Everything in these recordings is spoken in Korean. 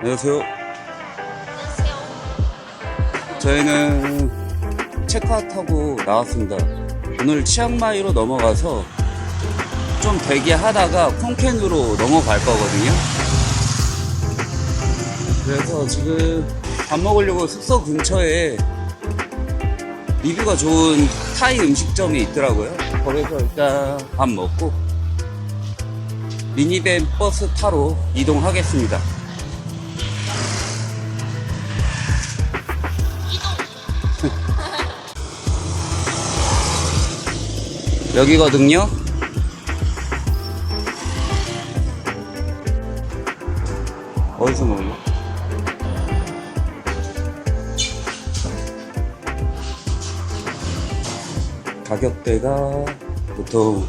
안녕하세요. 저희는 체크아웃 하고 나왔습니다. 오늘 치앙마이로 넘어가서 좀 대기하다가 콩캔으로 넘어갈 거거든요. 그래서 지금 밥 먹으려고 숙소 근처에 리뷰가 좋은 타이 음식점이 있더라고요. 거기서 일단 밥 먹고 미니밴 버스 타러 이동하겠습니다. 여기거든요. 어디서 먹을래? 가격대가 보통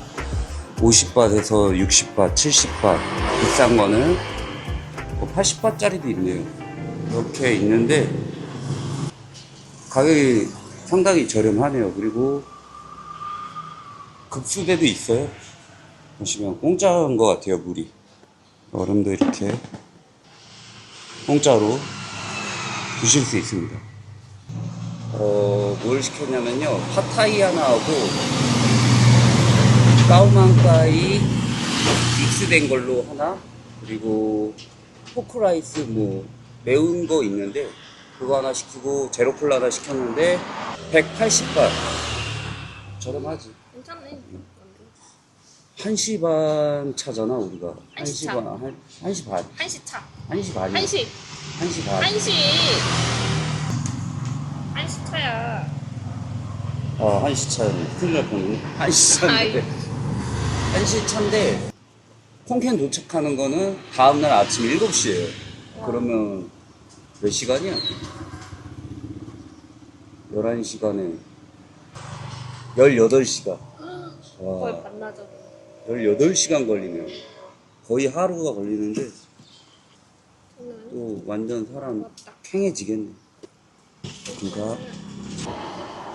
50바트에서 60바, 70바, 비싼 거는 80바트짜리도 있네요. 이렇게 있는데 가격이 상당히 저렴하네요. 그리고 급수대도 있어요. 보시면 공짜인 것 같아요, 물이. 얼음도 이렇게 공짜로 드실 수 있습니다. 어, 뭘 시켰냐면요. 팟타이 하나 하고 까우망까이 믹스된 걸로 하나 그리고 포크라이스 뭐 매운 거 있는데 그거 하나 시키고 제로콜라 하나 시켰는데 180바 저렴하지 괜찮네. 1시 반 차잖아 우리가 한시 1시 차. 반 한, 1시 반 한시 차. 1시 반이 한시. 1시 반 한시. 한시 차야. 아, 1시 차였네 큰일 날 뻔했네 1시 차인데 1시 차인데 콩캔 도착하는 거는 다음날 아침 7시에요 그러면 몇 시간이야? 11시간에 18시간 거의 와 반나절. 18시간 걸리네요 거의 하루가 걸리는데 저는 또 완전 사람 맞다. 캥해지겠네 그러니까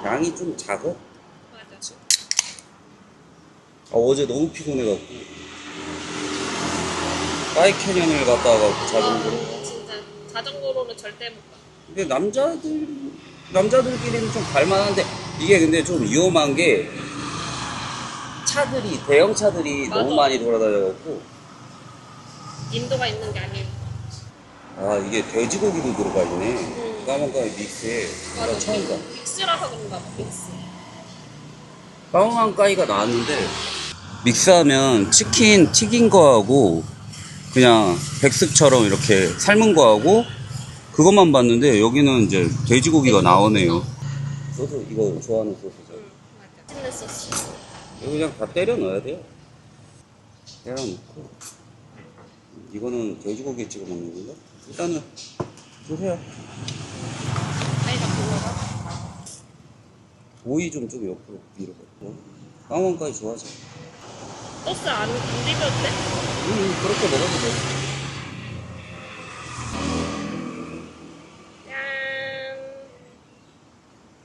양이 좀 작아? 맞아. 아, 어제 너무 피곤해갖고 빠이 캐년을 갔다 와갖고 자전거로 아, 진짜 자전거로는 절대 못 가. 근데 남자들 남자들끼리는 좀 갈만한데 이게 근데 좀 위험한 게 차들이 대형 차들이 맞아. 너무 많이 돌아다녀갖고 인도가 있는 게 아니에요. 아 이게 돼지고기도 들어가 있네 음. 까만까이 믹스에 나 맞아. 처음 봐 믹스라서 그런가 봐. 믹스. 까만까이가 나왔는데 믹스하면 치킨 튀긴 거하고 그냥 백숙처럼 이렇게 삶은 거하고 그것만 봤는데 여기는 이제 돼지고기가 나오네요. 소스 이거 좋아하는 소스죠. 응, 맞아. 맛있는 소스. 이거 그냥 다 때려 넣어야 돼요. 때려 넣고 이거는 돼지고기에 찍어 먹는 건가? 일단은 주세요. 불러가. 오이 좀 좀 옆으로 밀어봐. 까만까지 좋아하죠. 소스 안, 안 비벼도 돼? 음 그렇게 먹어도 돼. 짠.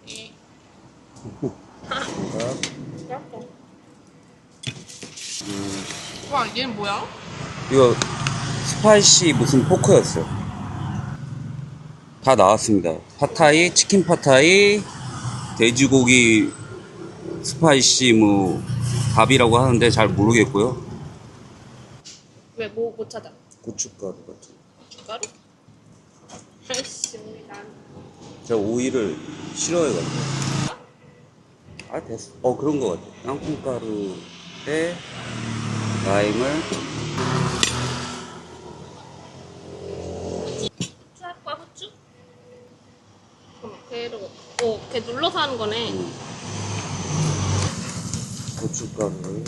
예. 그러니까 맛있어. 음, 와, 얘는 뭐야? 이거 스파이시 무슨 포크였어. 다 나왔습니다. 파타이, 치킨 파타이, 돼지고기 스파이시 뭐 밥이라고 하는데 잘 모르겠고요. 왜, 뭐, 못 찾아? 고춧가루 같은. 고춧가루? 난. 제가 오이를 싫어해가지고. 아 됐어. 어 그런 거 같아. 땅콩가루에 라임을 후추 할 거야, 후추? 그럼 걔로, 어, 걔 눌러서 하는 거네. 음, 고춧가루를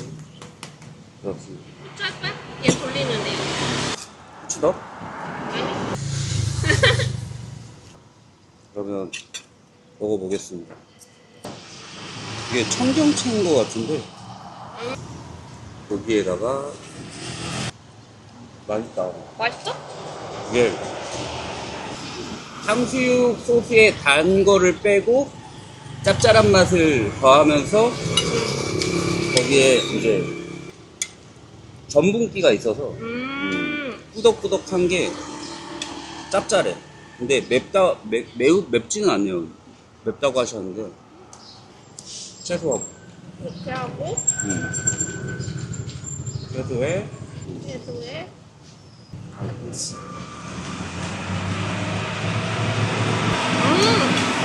넣습니다. 후추 할 거야? 얘 돌리는 애. 후추 넣어? 아니? 그러면 먹어보겠습니다. 이게 청경채인 것 같은데 여기에다가 맛있다. 맛있어? 이게 탕수육 소스에 단 거를 빼고 짭짤한 맛을 더하면서 거기에 이제 전분기가 있어서 음. 꾸덕꾸덕한 게 짭짤해. 근데 맵다 매, 매우 맵지는 않네요. 맵다고 하셨는데 채소하고 이렇게 하고 음. 채소에 채소에 같이. 음,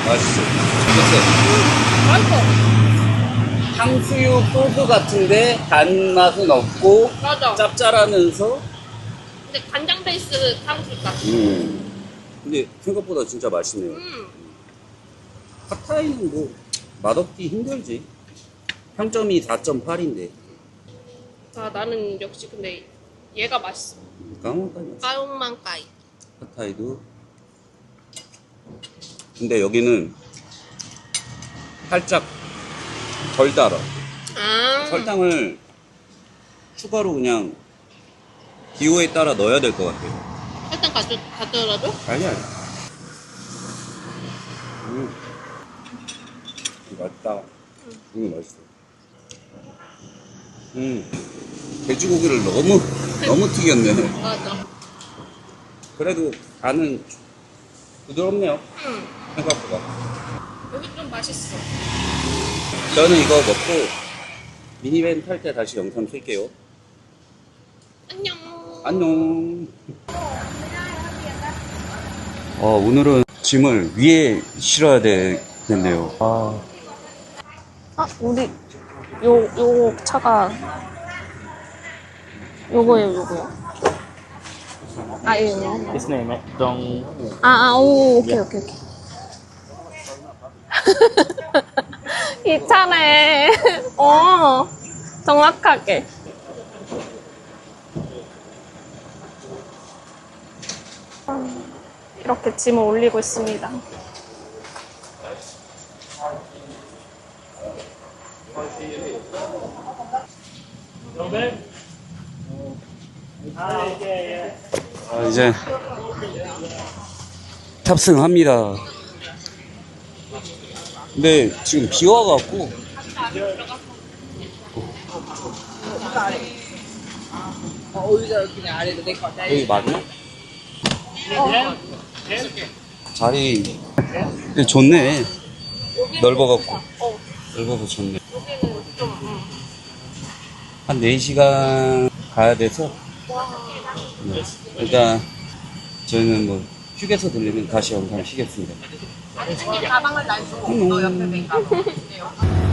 맛있어. 맛있어. 탕수육 소스 같은데 단맛은 없고 맞아. 짭짤하면서 근데 간장 베이스 탕수육 같아. 음. 근데 생각보다 진짜 맛있네요. 음, 팟타이는 뭐 맛없기 힘들지. 평점이 4.8인데 아 나는 역시 근데 얘가 맛있어. 까먹까이 맛있어. 까용만 까이. 팟타이도 근데 여기는 살짝 덜 달아. 아, 설탕을 추가로 그냥 기호에 따라 넣어야 될 것 같아요. 설탕 가져 가져라도? 아니 아니. 음. 맛있다. 음 맛있어. 음 돼지고기를 너무 너무 튀겼네. 맞아. 그래도 간은 부드럽네요. 음, 생각보다. 여기 좀 맛있어. 저는 이거 먹고 미니밴 탈 때 다시 영상 쓸게요. 안녕. 안녕. 어, 오늘은 짐을 위에 실어야 되겠네요. 아, 아, 우리 요, 요 차가 요거예요, 요거요. 아, 이거. Cái này mẹ trong 아, 아, 오, 오케이, 오케이, 오케이. 이 차네. 어, 정확하게. 이렇게 짐을 올리고 있습니다. 아, 이제 탑승합니다. 근데 지금 비 와갖고 여기 맞나? 자리 근데 좋네 넓어갖고 넓어서 좋네. 한 4시간 가야 돼서 네. 일단 저희는 뭐 휴게소 들리면 다시 영상 쉬겠습니다. 가방을 날 수가 없어, 옆에 가방.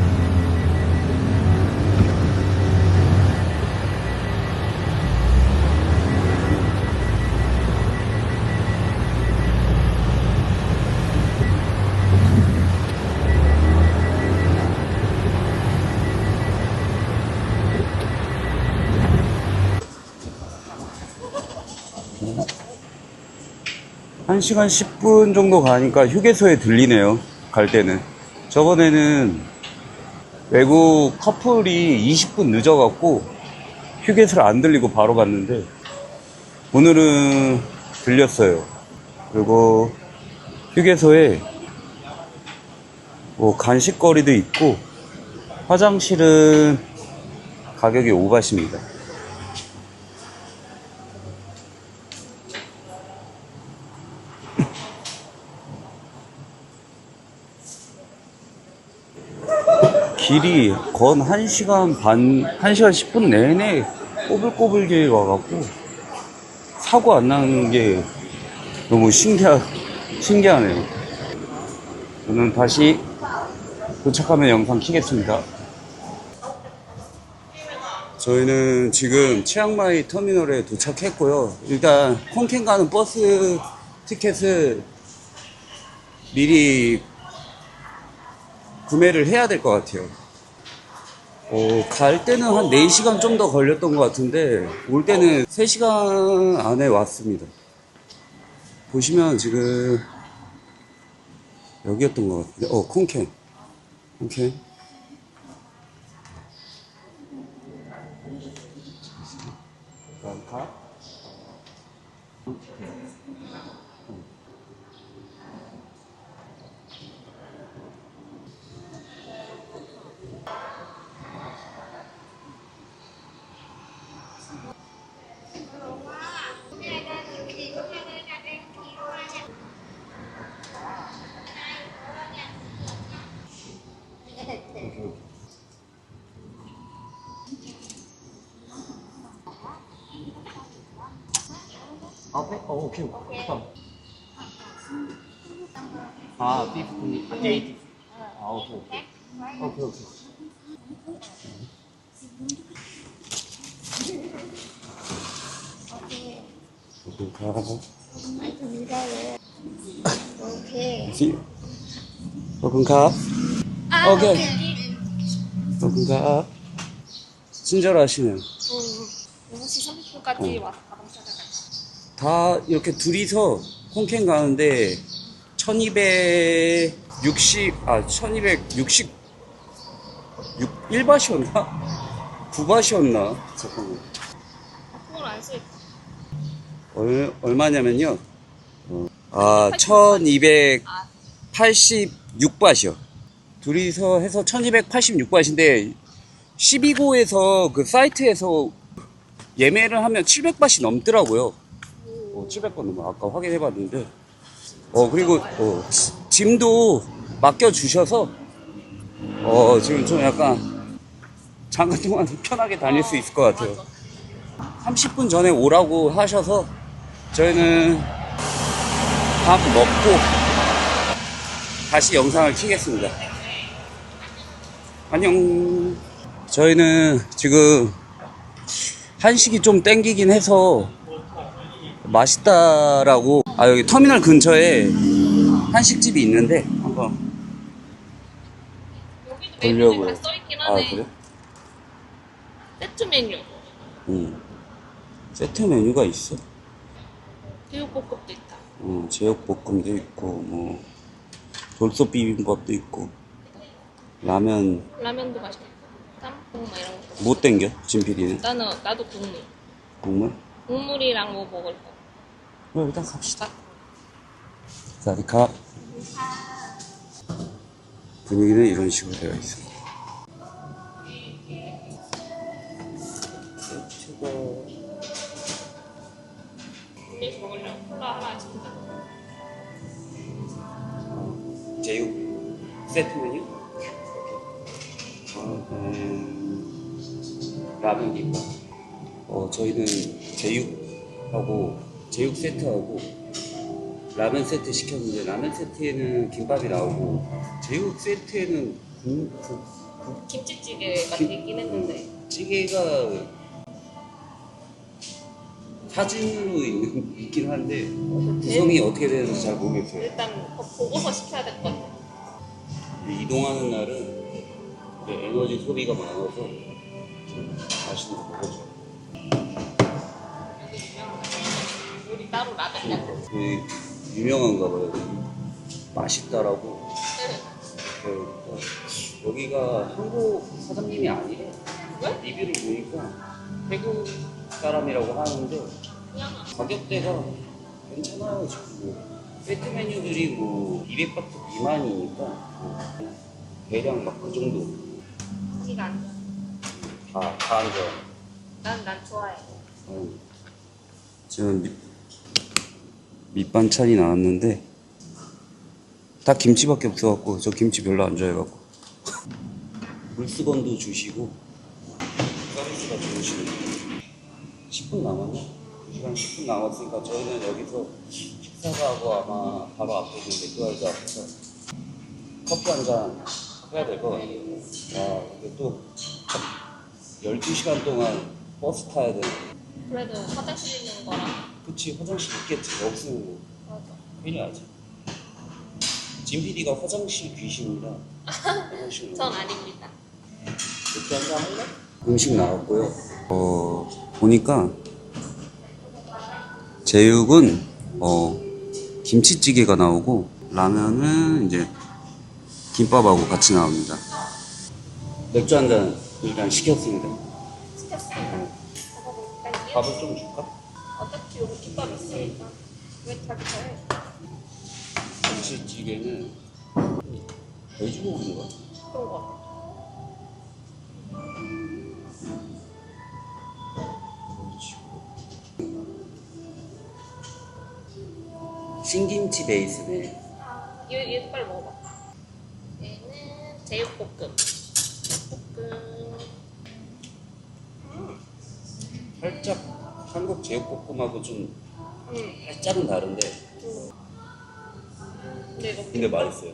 1시간 10분 정도 가니까 휴게소에 들리네요. 갈 때는. 저번에는 외국 커플이 20분 늦어갖고 휴게소를 안 들리고 바로 갔는데 오늘은 들렸어요. 그리고 휴게소에 뭐 간식거리도 있고 화장실은 가격이 오바십니다. 길이 건 1시간 반, 1시간 10분 내내 꼬불꼬불길 와갖고 사고 안 나는 게 너무 신기하, 신기하네요. 저는 다시 도착하면 영상 키겠습니다. 저희는 지금 치앙마이 터미널에 도착했고요. 일단 콩캔 가는 버스 티켓을 미리 구매를 해야 될 것 같아요. 어, 갈 때는 한 4시간 좀 더 걸렸던 것 같은데, 올 때는 3시간 안에 왔습니다. 보시면 지금, 여기였던 것 같은데, 어, 콩캔. 콩캔. 가. 아, 어, 오케이. 오케이. 아, 50, 80. 아, 오케이, 오케이. 오케이, 오케이. Okay. 오케이, 가. I can do that. eh? Okay. 시. 오픈카. 아, 오케이. 오픈카. 친절하시네요. 응. 6시 30분까지 와서 가방 찾아갈 다 이렇게 둘이서 콩캔 가는데 1260, 아, 1260, 6, 1바시였나? 9바시였나? 잠깐만. 그걸 안 쓰. 얼, 얼마냐면요. 어, 아, 1286바시요. 둘이서 해서 1286바시인데 12고에서 그 사이트에서 예매를 하면 700바시 넘더라고요. 어, 700번 넘어. 아까 확인해 봤는데. 어, 그리고, 어, 지- 짐도 맡겨주셔서, 어, 지금 좀 약간, 잠깐 동안 편하게 다닐 수 있을 것 같아요. 30분 전에 오라고 하셔서, 저희는 밥 먹고, 다시 영상을 키겠습니다. 안녕. 저희는 지금, 한식이 좀 땡기긴 해서, 맛있다라고 아 여기 터미널 근처에 한식집이 있는데 한번 여기도 보려고요. 써있긴 아 하네. 그래? 세트 메뉴. 응 세트 메뉴가 있어 제육볶음도 있다. 어, 제육볶음도 있고 뭐 돌솥 비빔밥도 있고 라면 라면도 맛있겠다. 짬뽕 막 이런 거. 못 땡겨 진PD는 나는 나도 국물. 국물? 국물이랑 뭐 먹을 거. 그럼 일단 갑시다 사디카 분위기는 이런 식으로 되어 있습니다 세트가 여기서 먹으려고 콜라 하나 시킨다. 제육 세트 메뉴? 어, 음, 라면 김밥. 어, 저희는 제육하고 제육 세트하고 라면 세트 시켰는데 라면 세트에는 김밥이 나오고 제육 세트에는 국, 국, 김치찌개가 김- 되긴 했는데. 찌개가 사진으로 있는, 있긴 한데 구성이 어떻게 되는지 잘 모르겠어요. 일단 보고서 시켜야 될 것 같아. 이동하는 날은 이제 에너지 소비가 많아서 좀 맛있는 거 먹어줘. 여 따로 라면이야. 그 유명한가 봐요. 맛있다라고. 네. 그, 여기가 한국 사장님이 아니래. 왜? 리뷰를 보니까 태국 사람이라고 하는데 그냥 가격대가 괜찮아요 지금 뭐. 세트 메뉴들이 뭐 200바트 미만이니까 뭐 대략 막 그 정도 고기가 안 좋아. 다, 다 앉아. 난, 난 좋아해. 어. 지금 밑, 밑반찬이 나왔는데 다 김치밖에 없어갖고 저 김치 별로 안 좋아해갖고 물수건도 주시고 서비스가 좋으시네 10분 남았나? 2시간 10분 남았으니까 저희는 여기서 식사가 하고 아마 바로 앞에 있는 맥도날드 앞에서 커피 한 잔 해야 될 것 같아요 와 근데 또 12시간 동안 버스 타야 되는 그래도 화장실 있는 거랑. 그치 화장실 있겠지 없으면 뭐 맞아. 큰일 나지 진 PD가 화장실 귀신이라 화장실 전 아닙니다. 맥주 한잔 할래? 음식 나왔고요 어 보니까 제육은 어 김치찌개가 나오고 라면은 이제 김밥하고 같이 나옵니다 맥주 한 잔 일단 시켰습니다. 먹어볼까? 이게? 밥을 좀 줄까? 어차피 여기 김밥 있으니까. 왜 자기 잘해? 김치찌개는 돼지고기인가? 그런 거. 신김치 베이스네 아, 얘, 얘도 빨리 먹어봐. 얘는 제육볶음. 제육볶음. 살짝 한국 제육볶음하고 좀 응. 살짝은 다른데 근데 이거 근데 맛있어요.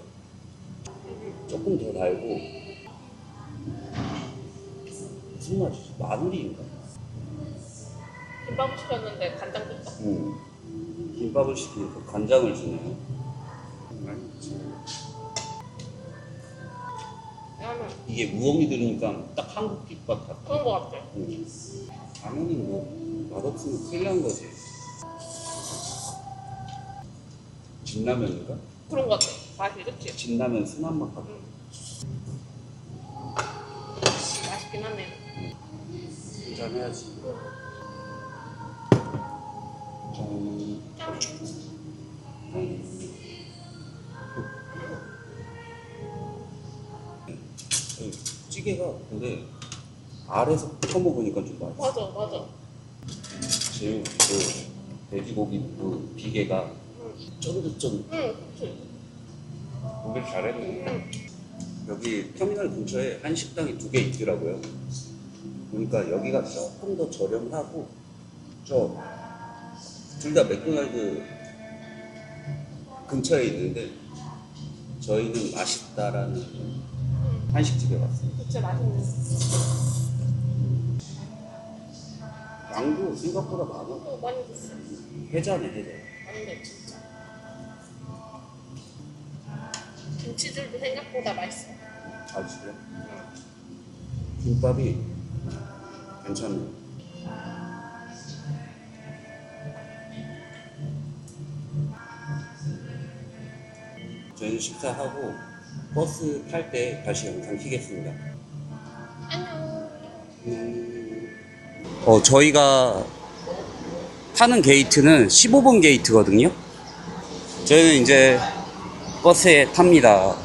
조금 더 달고 무슨 맛이지? 마늘인가? 김밥을 시켰는데 간장 줬어. 응. 김밥을 시키니까 간장을 주네요. 나는 이게 우엉이 들으니까 딱 한국 김밥 같아. 그런 거 같아. 응. 라면은 뭐 맛없으면 큰일 난 거지. 진라면인가? 그런 거 같아. 맛이 그치? 진라면 순한 맛 같아. 맛있긴 하네. 한잔 해야지. 짠. 짠. 이 찌개가 근데 아래서 퍼먹으니까 좀 맛있어. 맞아, 맞아. 제육 그 돼지고기 그 비계가 응, 쫀득쫀득 응, 그치. 고기를 잘했네. 응. 여기 터미널 근처에 한 식당이 두 개 있더라고요. 보니까 여기가 조금 더 저렴하고 저 둘 다 맥도날드 근처에 있는데 저희는 맛있다라는 응. 한식집에 왔습니다. 그치, 맛있네. 양도 생각보다 많아. 또 많이 줬어. 해자네 해자. 아닌데, 진짜. 김치들도 생각보다 맛있어. 아 진짜? 응. 김밥이 괜찮네. 저희는 식사하고 버스 탈 때 다시 영상 키겠습니다. 어, 저희가 타는 게이트는 15번 게이트거든요. 저희는 이제 버스에 탑니다.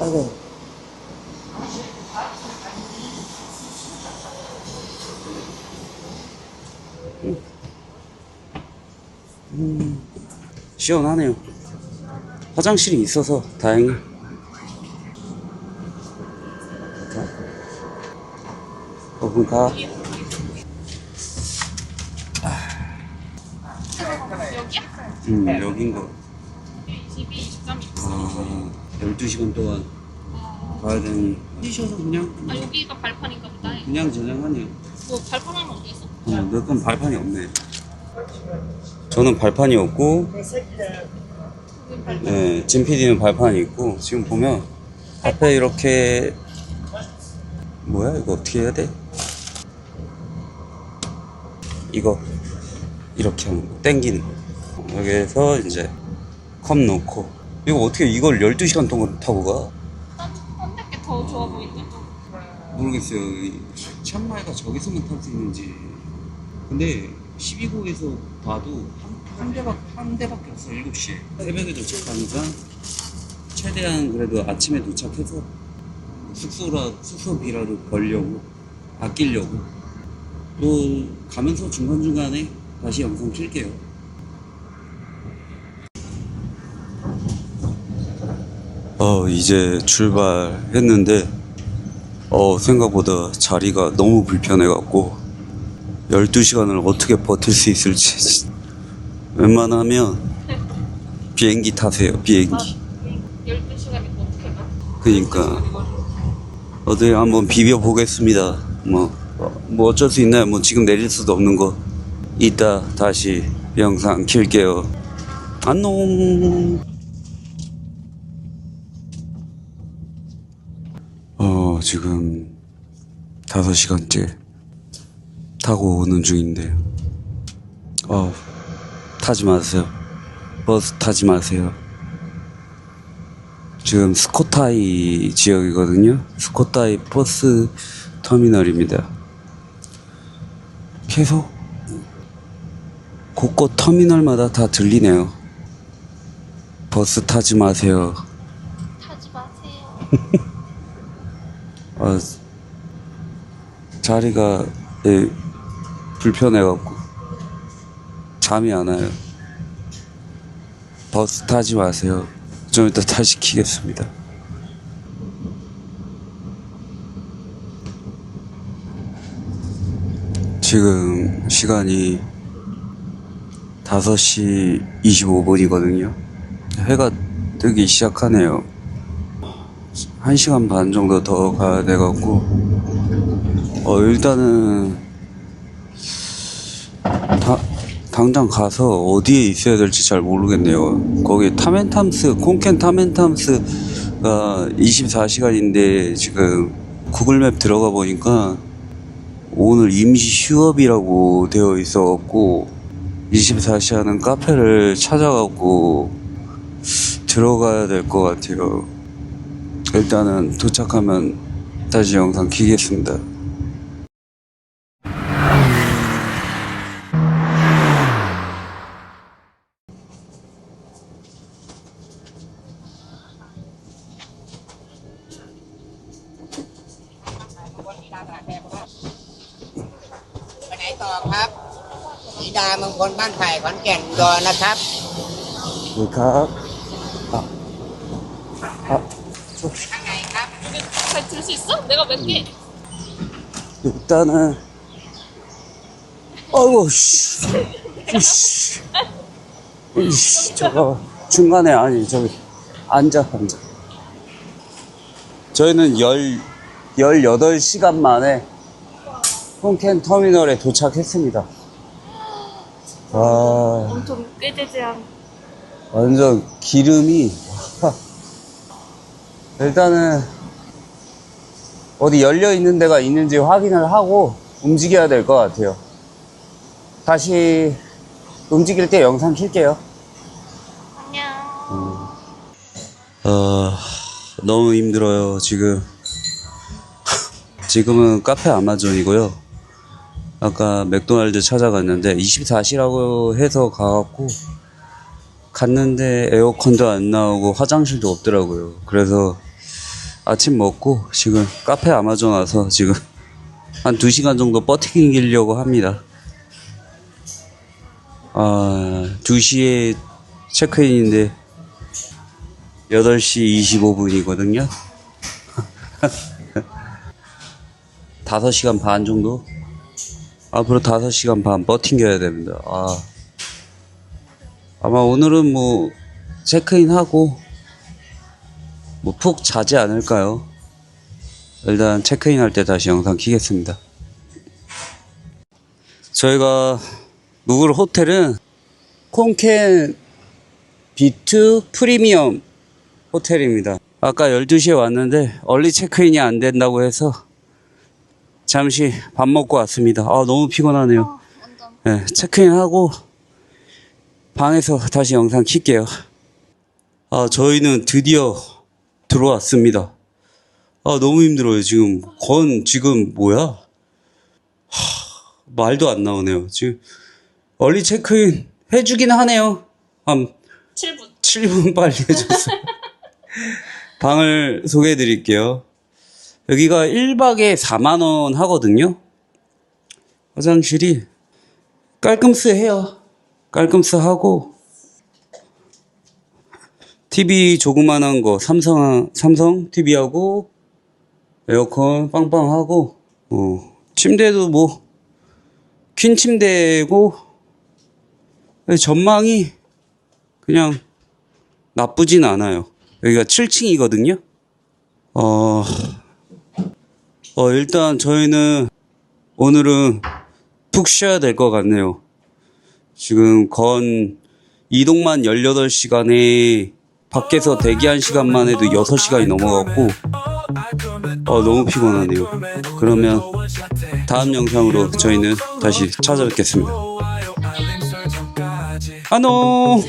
아이고. 음. 음. 시원하네요. 화장실이 있어서 다행이에요. 5분 가. 음, 여긴 거. 집이 23. 아, 12시간 동안 가야 되는. 뛰셔서 그냥. 아, 여기가 발판인가 보다. 그냥 저냥 하네요. 뭐, 발판 하나 어디 있어? 어, 몇건 발판이 없네. 저는 발판이 없고, 네, 진 PD는 발판이 있고, 지금 보면 앞에 이렇게 뭐야 이거 어떻게 해야 돼? 이거, 이렇게 하는 거, 땡기는 거. 여기에서 이제 컵 놓고, 이거 어떻게 이걸 12시간 동안 타고 가? 딴데 게 더 좋아 보이는데? 모르겠어요. 이 치앙마이가 저기서만 탈 수 있는지. 근데 12호에서 봐도 한, 한 대밖, 한 대밖에 없어, 7시에. 새벽에 도착하니까 최대한 그래도 아침에 도착해서 숙소라, 숙소비라도 벌려고, 아끼려고. 또 가면서 중간중간에 다시 영상 킬게요. 어, 이제 출발했는데, 어, 생각보다 자리가 너무 불편해 갖고, 12시간을 어떻게 버틸 수 있을지. 웬만하면 비행기 타세요, 비행기. 12시간이 어떻게 가? 그니까, 어디 한번 비벼보겠습니다. 뭐, 어, 뭐 어쩔 수 있나요? 뭐 지금 내릴 수도 없는 거. 이따 다시 영상 킬게요. 안녕. 어, 지금 5시간째 타고 오는 중인데, 어, 타지 마세요. 버스 타지 마세요. 지금 스코타이 지역이거든요. 스코타이 버스 터미널입니다. 계속 곳곳 터미널마다 다 들리네요. 버스 타지 마세요. 타지 마세요. 아, 자리가 예, 불편해갖고 잠이 안 와요. 버스 타지 마세요. 좀 이따 다시 키겠습니다. 지금 시간이 5시 25분이거든요. 해가 뜨기 시작하네요. 1시간 반 정도 더 가야 돼갖고, 어, 일단은, 다, 당장 가서 어디에 있어야 될지 잘 모르겠네요. 거기 타멘탐스, 콩켄 타멘탐스가 24시간인데 지금 구글맵 들어가 보니까 오늘 임시 휴업이라고 되어 있어갖고 24시 하는 카페를 찾아가고 들어가야 될 것 같아요. 일단은 도착하면 다시 영상 키겠습니다. อนแก่นอุดรนะครับ ครับ ข้างในครับ 여기 잘 들 수 있어? 내가 몇 개? 일단은 아이고 씨, 씨, 씨, 저거 중간에 아니 저기 앉아 앉아. 저희는 열 18시간 만에 홈켄 터미널에 도착했습니다. 아 엄청 꾀재재한. 완전 기름이 와. 일단은 어디 열려 있는 데가 있는지 확인을 하고 움직여야 될 것 같아요. 다시 움직일 때 영상 킬게요. 안녕. 어, 너무 힘들어요, 지금. 지금은 카페 아마존이고요. 아까 맥도날드 찾아갔는데 24시라고 해서 가갖고 갔는데 에어컨도 안 나오고 화장실도 없더라고요. 그래서 아침 먹고 지금 카페 아마존 와서 지금 한 2시간 정도 버티려고 합니다. 아, 2시에 체크인인데 8시 25분이거든요. 5시간 반 정도? 앞으로 5시간 반 버팅겨야 됩니다. 아. 아마 오늘은 뭐, 체크인 하고, 뭐, 푹 자지 않을까요? 일단 체크인 할 때 다시 영상 키겠습니다. 저희가 묵을 호텔은 콩캔 비투 프리미엄 호텔입니다. 아까 12시에 왔는데 얼리 체크인이 안 된다고 해서 잠시 밥 먹고 왔습니다. 아, 너무 피곤하네요. 네, 체크인하고 방에서 다시 영상 킬게요. 아, 저희는 드디어 들어왔습니다. 아, 너무 힘들어요, 지금. 건 지금 뭐야? 하, 말도 안 나오네요. 지금 얼리 체크인 해주긴 하네요. 한 7분. 7분 빨리 해줬어요. 방을 소개해 드릴게요. 여기가 1박에 4만원 하거든요. 화장실이 깔끔스해요. 깔끔스하고, TV 조그만한 거, 삼성, 삼성 TV하고, 에어컨 빵빵하고, 어, 침대도 뭐, 퀸 침대고, 전망이 그냥 나쁘진 않아요. 여기가 7층이거든요. 어, 어, 일단 저희는 오늘은 푹 쉬어야 될 것 같네요. 지금 건 이동만 18시간에 밖에서 대기한 시간만 해도 6시간이 넘어갔고, 어, 너무 피곤하네요. 그러면 다음 영상으로 저희는 다시 찾아뵙겠습니다. 안녕!